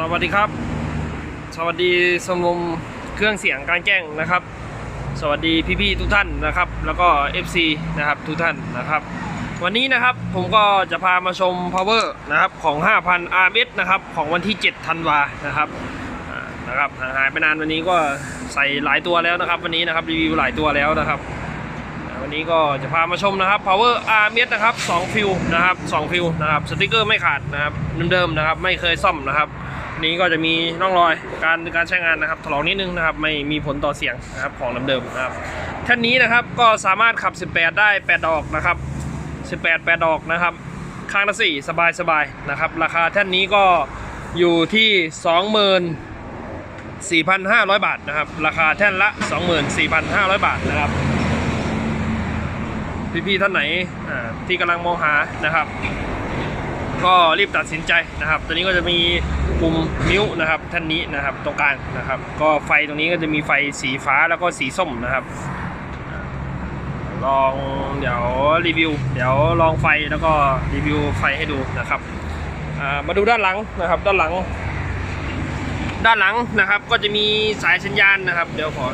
สวัสดีครับ สวัสดีสมมเครื่องเสียงการแจ้งนะครับ สวัสดีพี่ๆทุกท่านนะครับ แล้วก็ FC นะครับทุกท่านนะครับ วันนี้นะครับผมก็จะพามาชม power นะครับของ 5,000 RMS นะครับของวันที่ 7 ธันวานะครับนะครับหายไปนานวันนี้ก็ใส่หลายตัวแล้วนะครับ วันนี้นะครับรีวิวหลายตัวแล้วนะครับ วันนี้ก็จะพามาชมนะครับ power R เมนะครับ2ฟิวนะครับ2ฟิวนะครับสติกเกอร์ไม่ขาดนะครับเดิมๆนะครับ ไม่เคยซ่อมนะครับ นี้ก็จะมีร่องรอยการการใช้งานนะครับถลอกนิดนึงนะครับไม่มีผลต่อเสียงนะครับของเดิมๆนะครับท่านนี้นะครับก็สามารถขับ 18 ได้ 8 ดอกนะครับ 18 8 ดอกนะครับข้างละ4สบายๆนะครับ ราคาแท่านนี้ก็อยู่ที่ 24,500 บาทนะครับ ราคาแท่นละ 24,500 บาทนะครับ พี่ๆท่านไหนที่กำลังมองหานะครับ ก็รีบตัดสินใจนะครับ ตัวนี้ก็จะมีปุ่มนิ้วนะครับท่านนี้นะครับตรงกลางนะครับ ก็ไฟตรงนี้ก็จะมีไฟสีฟ้าแล้วก็สีส้มนะครับ ลองเดี๋ยวรีวิว เดี๋ยวลองไฟแล้วก็รีวิวไฟให้ดูนะครับมาดูด้านหลังนะครับ ด้านหลัง ด้านหลังนะครับ ก็จะมีสายสัญญาณนะครับ เดี๋ยวขอ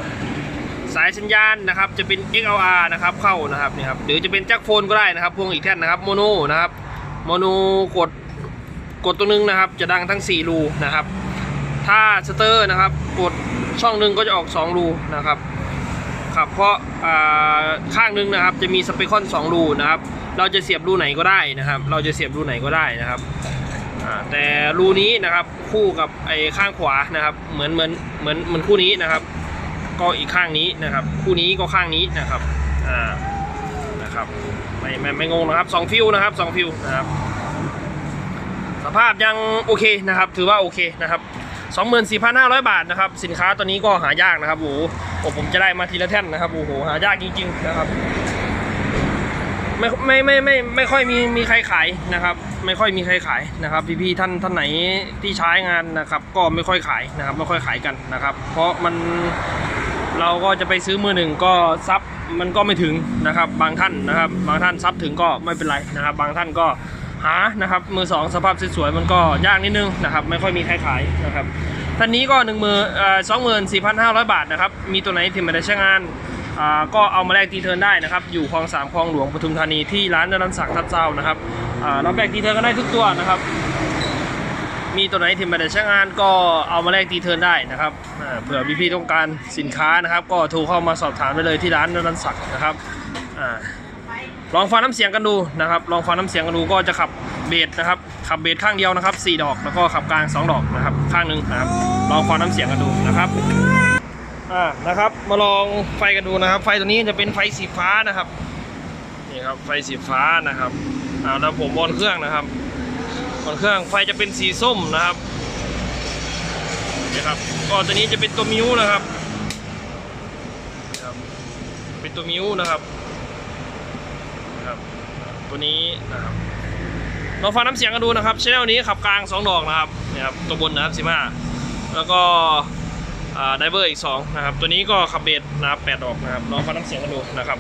สายสัญญาณนะครับจะเป็น XLR นะครับเข้านะครับนี่ครับหรือจะเป็นแจ็คโฟนก็ได้นะครับพวงอีกแท่นนะครับโมโนนะครับ โมโนกดกดตัวนึงนะครับ จะดังทั้ง 4 รูนะครับ ถ้าสเตอร์นะครับ กดช่องหนึ่งก็จะออก 2 รูนะครับครับเพราะข้างนึงนะครับ จะมีสเปคอน2รูนะครับ เราจะเสียบรูไหนก็ได้นะครับ เราจะเสียบรูไหนก็ได้นะครับแต่รูนี้นะครับคู่กับไอ้ข้างขวานะครับ เหมือนเหมือนเหมือนเหมือนคู่นี้นะครับ ก็อีกข้างนี้นะครับ คู่นี้ก็ข้างนี้นะครับอ่านะครับ ไม่ไม่ไม่งงนะครับสองฟิวนะครับสองฟิวนะครับสภาพยังโอเคนะครับ ถือว่าโอเคนะครับ24,500 บาทนะครับ สินค้าตัวนี้ก็หายากนะครับโอ้โหผมจะได้มาทีละแท่นนะครับโอ้โหหายากจริง ๆนะครับ ไม่ไม่ไม่ไม่ไม่ค่อยมีมีใครขายนะครับ ไม่ค่อยมีใครขายนะครับพี่ๆท่านท่านไหนที่ใช้งานนะครับ ก็ไม่ค่อยขายนะครับ ไม่ค่อยขายกันนะครับ เพราะมันเราก็จะไปซื้อมือหนึ่งก็ซับ มันก็ไม่ถึงนะครับบางท่านนะครับ บางท่านซับถึงก็ไม่เป็นไรนะครับ บางท่านก็หานะครับมือสองสภาพสวยๆมันก็ยากนิดนึงนะครับไม่ค่อยมีใครขายนะครับท่านนี้ก็หนึ่งมือสองหมื่นสี่พันห้าร้อยบาทนะครับมีตัวไหนที่ไม่ได้ใช้งานอ่าก็เอามาแลกตีเทิร์นได้นะครับ อยู่คลองสามคลองหลวงปทุมธานีที่ร้านนรันศักดิ์ทับเจ้านะครับอ่าเราแลกตีเทิร์นก็ได้ทุกตัวนะครับ มีตัวไหนที่ไม่ได้ใช้งานก็เอามาแลกตีเทิร์นได้นะครับเผื่อพี่ๆต้องการสินค้านะครับ ก็โทรเข้ามาสอบถามได้เลยที่ร้านนรันศักดิ์นะครับอลองฟังน้ำเสียงกันดูนะครับ ลองฟังน้ำเสียงกันดูก็จะขับเบสนะครับ ขับเบสข้างเดียวนะครับสี่ดอกแล้วก็ขับกลางสองดอกนะครับ ข้างหนึ่งนะครับ ลองฟังน้ำเสียงกันดูนะครับอ่านะครับ มาลองไฟกันดูนะครับ ไฟตัวนี้จะเป็นไฟสีฟ้านะครับนี่ครับไฟสีฟ้านะครับอ่าแล้วผมบนเครื่องนะครับ บนเครื่องไฟจะเป็นสีส้มนะครับนี่ครับก็ตัวนี้จะเป็นตัวมิวนะครับนี่ครับ เป็นตัวมิวนะครับนะครับ ตัวนี้นะครับลองฟังน้ำเสียงกันดูนะครับชแนลนี้ขับกลางสองดอกนะครับนี่ครับตัวบนนะครับสิมาแล้วก็ไดเวอร์อีก 2 นะครับ ตัวนี้ก็ขับเบสนะครับ8ดอกนะครับลองฟังน้ำเสียงกันดูนะครับ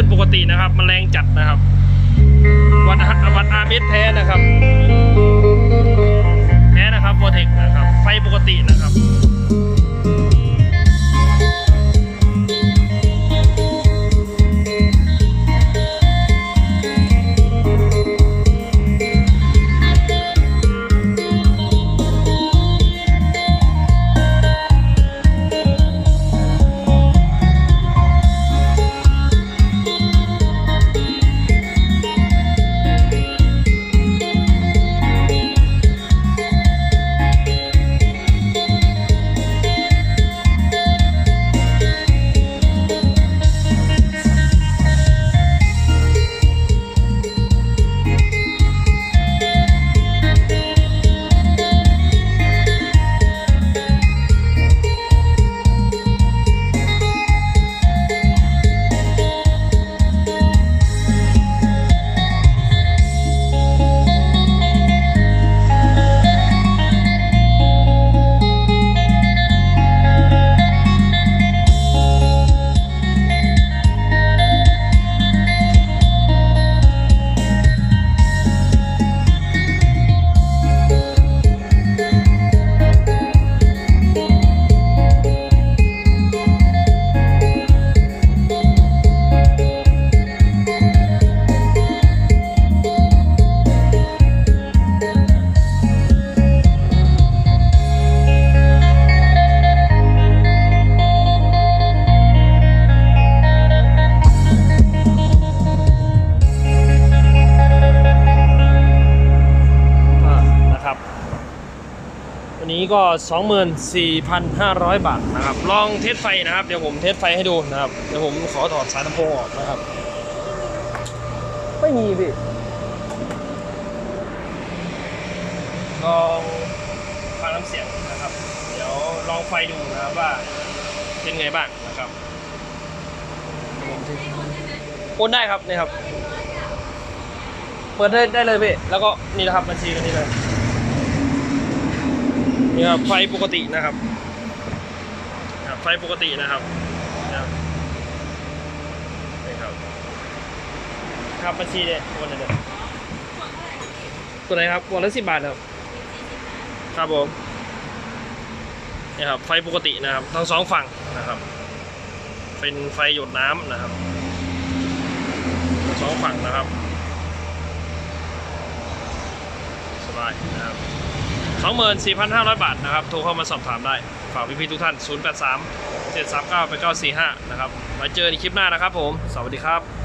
ขึ้นปกตินะครับ มันแรงจัดนะครับ วัดวัดอาร์เมสแท้นะครับ แท้นะครับโปรเทคนะครับ ไฟปกตินะครับ ก็ 24,500 บาทนะครับ ลองเทสไฟนะครับ เดี๋ยวผมเทสไฟให้ดูนะครับ เดี๋ยวผมขอถอดสายลำโพงออกนะครับ ไม่มีพี่ลองฟังน้ำเสียงนะครับ เดี๋ยวลองไฟดูนะครับว่าเป็นไงบ้างนะครับโอนได้ครับนี่ครับ เปิดได้ได้เลยพี่ แล้วก็นี่นะครับบัญชีกันนี่เลย นี่ครับไฟปกตินะครับ ไฟปกตินะครับนี่ครับครับบัญชีเนี่ยตัวไหนนี่ยตัวไหนครับวันละสิบบาทครับ ครับผมนี่ครับไฟปกตินะครับ ทั้งสองฝั่งนะครับ เป็นไฟหยดน้ำนะครับทั้งสองฝั่งนะครับ สบายนะครับ 24,500 บาทนะครับ โทรเข้ามาสอบถามได้ ฝากพี่ๆทุกท่าน 083 739 8945 นะครับ มาเจอในคลิปหน้านะครับผม สวัสดีครับ